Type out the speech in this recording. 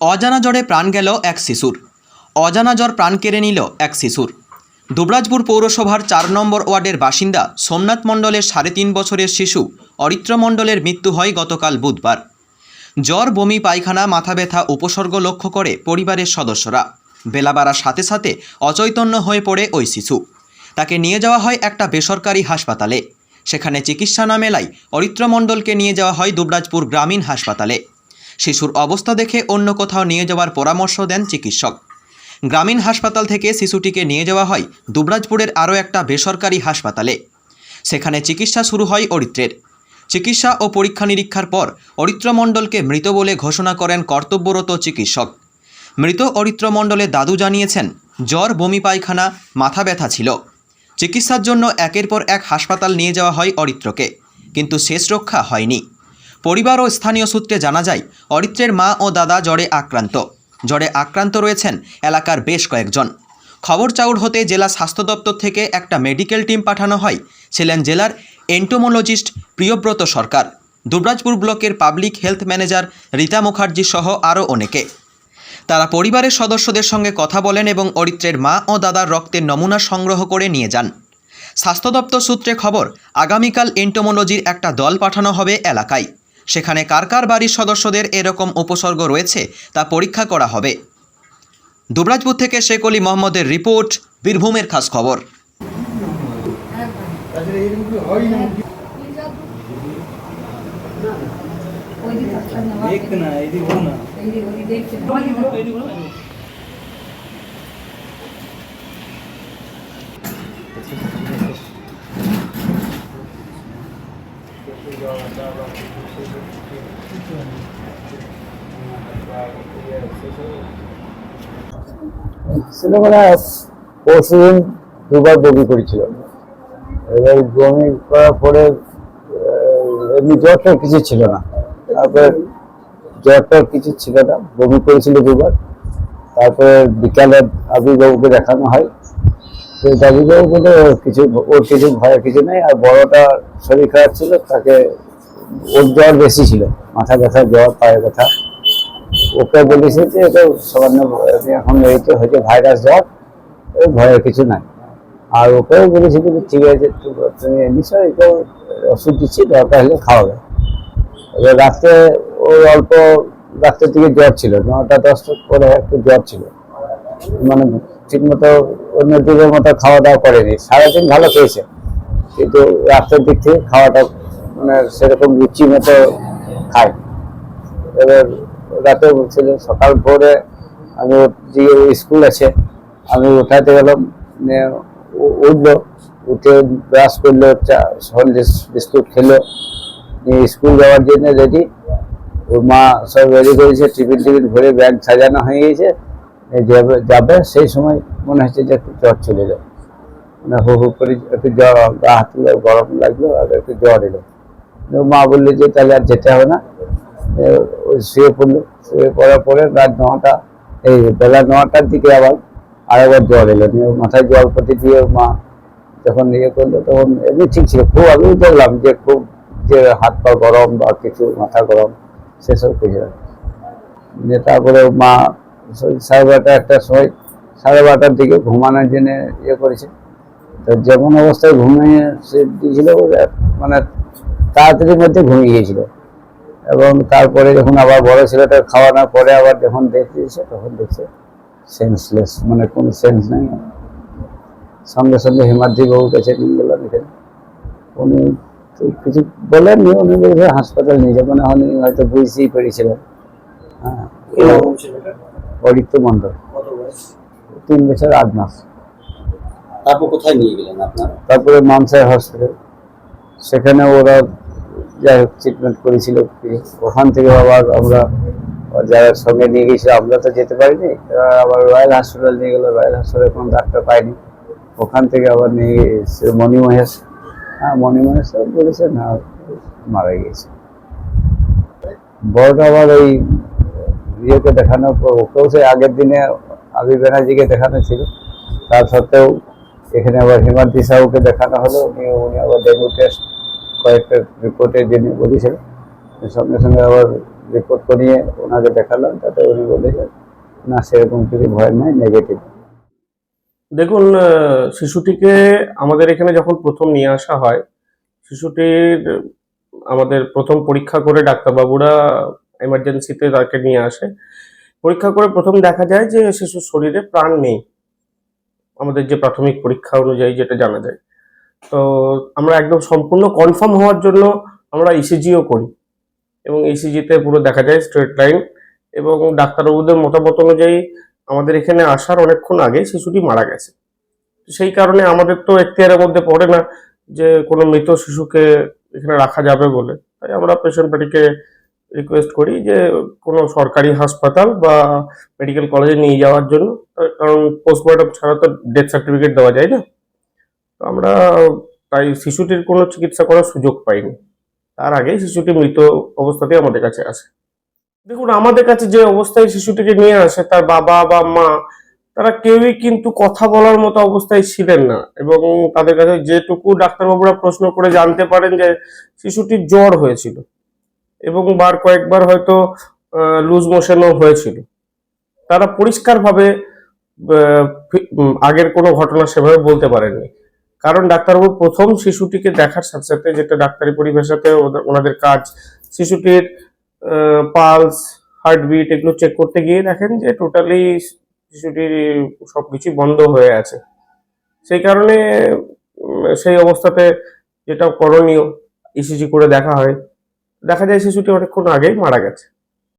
অজানা জ্বরে প্রাণ গেল এক শিশুর। অজানা জ্বর প্রাণ কেড়ে নিল এক শিশুর। দুবরাজপুর পৌরসভার চার নম্বর ওয়ার্ডের বাসিন্দা সোমনাথ মণ্ডলের সাড়ে তিন বছরের শিশু অরিত্র মণ্ডলের মৃত্যু হয় গতকাল বুধবার। জ্বর, বমি, পায়খানা, মাথা ব্যথা, উপসর্গ লক্ষ্য করে পরিবারের সদস্যরা। বেলা বাড়ার সাথে সাথে অচৈতন্য হয়ে পড়ে ওই শিশু। তাকে নিয়ে যাওয়া হয় একটা বেসরকারি হাসপাতালে। সেখানে চিকিৎসা না মেলায় অরিত্র মণ্ডলকে নিয়ে যাওয়া হয় দুবরাজপুর গ্রামীণ হাসপাতালে। শিশুর অবস্থা দেখে অন্য কোথাও নিয়ে যাওয়ার পরামর্শ দেন চিকিৎসক। গ্রামীণ হাসপাতাল থেকে শিশুটিকে নিয়ে যাওয়া হয় দুবরাজপুরের আরও একটা বেসরকারি হাসপাতালে। সেখানে চিকিৎসা শুরু হয় অরিত্রের। চিকিৎসা ও পরীক্ষা নিরীক্ষার পর অরিত্র মণ্ডলকে মৃত বলে ঘোষণা করেন কর্তব্যরত চিকিৎসক। মৃত অরিত্র মণ্ডলের দাদু জানিয়েছেন, জ্বর, বমি, পায়খানা, মাথা ব্যথা ছিল। চিকিৎসার জন্য একের পর এক হাসপাতাল নিয়ে যাওয়া হয় অরিত্রকে, কিন্তু শেষ রক্ষা হয়নি। পরিবার ও স্থানীয় সূত্রে জানা যায়, অরিত্রের মা ও দাদা জ্বরে আক্রান্ত। জ্বরে আক্রান্ত রয়েছেন এলাকার বেশ কয়েকজন। খবর চাউর হতে জেলা স্বাস্থ্য দপ্তর থেকে একটা মেডিকেল টিম পাঠানো হয়, ছিলেন জেলার এন্টোমোলজিস্ট প্রিয়ব্রত সরকার। দুবরাজপুর ব্লকের public health manager Rita Mukherjee সহ আরও অনেকে। তারা পরিবারের সদস্যদের সঙ্গে কথা বলেন এবং অরিত্রের মা ও দাদার রক্তের নমুনা সংগ্রহ করে নিয়ে যান। স্বাস্থ্য দপ্তর সূত্রে খবর, আগামীকাল এন্টোমোলজির একটা দল পাঠানো হবে এলাকায়। সেখানে কার কার বাড়ির সদস্যদের এরকম উপসর্গ রয়েছে তা পরীক্ষা করা হবে। দুবরাজপুর থেকে শেখ অলি মোহাম্মদের রিপোর্ট বীরভূমের খাস খবর। দেখ না পরশুদিন দুবার বমি করেছিল। এবার বমি করার পরে এমনি জ্বরটা কিছু ছিল না। তারপরে জ্বরটা কিছু ছিল না। বমি করেছিল দুবার। তারপরে বিকালে আবিবাবুকে দেখানো হয়। তো দাবিবাবু বলে ওর কিছু ওর কিছু ভয়ের কিছু নেই, আর বড়টা শরীর খারাপ ছিল, তাকে ওর জ্বর বেশি ছিল, মাথা ব্যথা, জ্বর পায়ে ব্যথা। ওকে বলেছে যে, এটা সামান্য এখন এইটা হয়েছে ভাইরাস জ্বর ওই ভয়ের কিছু নাই। আর ওকেও বলেছে যে, ঠিক আছে তু- তুমি নিশ্চয়ই এটা ওষুধ দিচ্ছি, দরকার হলে খাওয়াবে। এবার রাত্রে ওই অল্প, রাত্রের দিকে জ্বর ছিল, নটা, দশটার পরে একটু জ্বর ছিল। মানে ঠিক অন্য দিকের মতো খাওয়া দাওয়া করেনি। সারাদিন ভালো খেয়েছে। কিন্তু রাত্রের দিক থেকে খাওয়াটা মানে সেরকম রুচি মতো খায় এবার রাতে বলছিল সকাল ভোরে আমি যে স্কুল আছে। আমি উঠাতে গেলাম উঠল। উঠে ব্রাশ করল, চা হরলিক্স বিস্কুট খেলো। স্কুল যাওয়ার জন্য রেডি ওর মা সব রেডি করেছে টিফিন টিফিন ভরে ব্যাগ সাজানো হয়ে গেছে। যাবে যাবে সেই সময় মনে হচ্ছে যে একটু জ্বর চলে যায়। মানে হু হু করে একটু জ্বর, গা হাত গরম লাগল আর একটু জ্বর এলো। মা বলল যে তাহলে আর যেতে হবে না। শুয়ে পড়ল। শুয়ে পড়ার পরে রাত নটা, এই বেলা নটার দিকে আবার আরেকবার জ্বর এলো। নিয়ে মাথায় জল পটি দিয়ে মা যখন ইয়ে করল, তখন এমনি ঠিক ছিল। খুব আমি বললাম যে খুব যে হাত পা গরম বা কিছু মাথা গরম, সেসব কিছু তারপরে মা সাড়ে বারোটা, একটা সময় সাড়ে বারোটার দিকে ঘুমানোর জন্য ইয়ে করেছে। তো যেমন অবস্থায় ঘুমিয়ে সে দিয়েছিল মানে তাড়াতাড়ির মধ্যে ঘুমিয়ে গিয়েছিল। এবং তারপরে যখন আবার বড় ছেলেটা খাওয়ানোর পরে আবার যখন দেখতেছে তখন দেখছে সেন্সলেস মানে কোনো সেন্স নেই। সঙ্গে সঙ্গে হিমাদ্রি বাবুর কাছে নিয়ে গেলাম এখানে উনি কিছু বলেননি, উনি হাসপাতাল নিয়ে যাবেন হয়তো বুঝতেই পেরেছিলেন। হ্যাঁ। অরিত্য মণ্ডল। তিন বছর আট মাস। তারপর কোথায় নিয়ে গেলেন আপনারা? তারপরে মানসার হসপিটাল। সেখানে ওরা যাই হোক ট্রিটমেন্ট করেছিল। ওখান থেকে আবার আমরা যারা সঙ্গে নিয়ে গেছিল আমরা তো যেতে পারিনি। আবার রয়্যাল হসপিটাল নিয়ে গেলো। রয়্যাল হসপিটালে কোনো ডাক্তার পাইনি ওখান থেকে আবার নিয়ে গিয়েছে মণি মহেশ। হ্যাঁ মণি মহেশ বলেছে না মারা গিয়েছে। বড়টা আবার ওই ইয়েকে দেখানোর পর ওকেও সেই আগের দিনে আবি ব্যানার্জিকে দেখানো ছিল। তার সত্ত্বেও এখানে আবার হিমাদ্রি সাহুকে দেখানো হলো। উনি উনি আবার ডেঙ্গু টেস্ট কয়েকটা রিপোর্টের জন্য বলেছিলেন সঙ্গে সঙ্গে আবার রিপোর্ট করিয়ে ওনাকে দেখালাম। তাতে উনি বলেছেন, না, সেরকম কিছু ভয় নাই নেগেটিভ দেখুন শিশুটিকে আমাদের এখানে যখন প্রথম নিয়ে আসা হয়, শিশুটির, আমাদের প্রথম পরীক্ষা করে ডাক্তারবাবুরা এমার্জেন্সিতে তাকে নিয়ে আসে। পরীক্ষা করে প্রথম দেখা যায় যে শিশুর শরীরে প্রাণ নেই। আমাদের যে প্রাথমিক পরীক্ষা অনুযায়ী যেটা জানা যায়। তো আমরা একদম সম্পূর্ণ কনফার্ম হওয়ার জন্য আমরা ইসিজিও করি। এবং ইসিজিতে পুরো দেখা যায় স্ট্রেট লাইন এবং ডাক্তারবাবুদের মতামত অনুযায়ী আমাদের এখানে আসার অনেকক্ষণ আগে শিশুটি মারা গেছে। সেই কারণে আমাদের তো এখতিয়ারের মধ্যে পড়ে না যে কোনো মৃত শিশুকে এখানে রাখা যাবে বলে। তাই আমরা পেশেন্ট পার্টিকে রিকোয়েস্ট করি যে কোনো সরকারি হাসপাতাল বা মেডিকেল কলেজে নিয়ে যাওয়ার জন্য, কারণ পোস্টমর্টম ছাড়া তো ডেথ সার্টিফিকেট দেওয়া যায় না। তো আমরা তাই শিশুটির কোনো চিকিৎসা করার সুযোগ পাইনি। তার আগে শিশুটি মৃত অবস্থাতেই আমাদের কাছে আসে। দেখুন, আমাদের কাছে যে অবস্থায় শিশুটিকে নিয়ে আসে, তার বাবা বা মা, তারা কেউই কিন্তু কথা বলার মতো অবস্থায় ছিলেন না। এবং তাদের কাছে যেটুকু ডাক্তারবাবুরা প্রশ্ন করে জানতে পারেন যে শিশুটির জ্বর হয়েছিল। এবং বার কয়েকবার হয়তো লুজ মোশনও হয়েছিল। তারা পরিষ্কারভাবে আগের কোনো ঘটনা সেভাবে বলতে পারেননি। কারণ ডাক্তারবাবু প্রথম শিশুটিকে দেখার সাথে সাথে যেটা ডাক্তারি পরিভাষাতে ওনাদের কাজ, শিশুটির পালস, হার্টবিট এগুলো চেক করতে গিয়ে দেখেন যে টোটালি শিশুটির সবকিছু বন্ধ হয়ে আছে। সেই কারণে সেই অবস্থাতে যেটা করণীয় ইসিজি করে দেখা হয়। দেখা যায় শিশুটি অনেকক্ষণ আগেই মারা গেছে।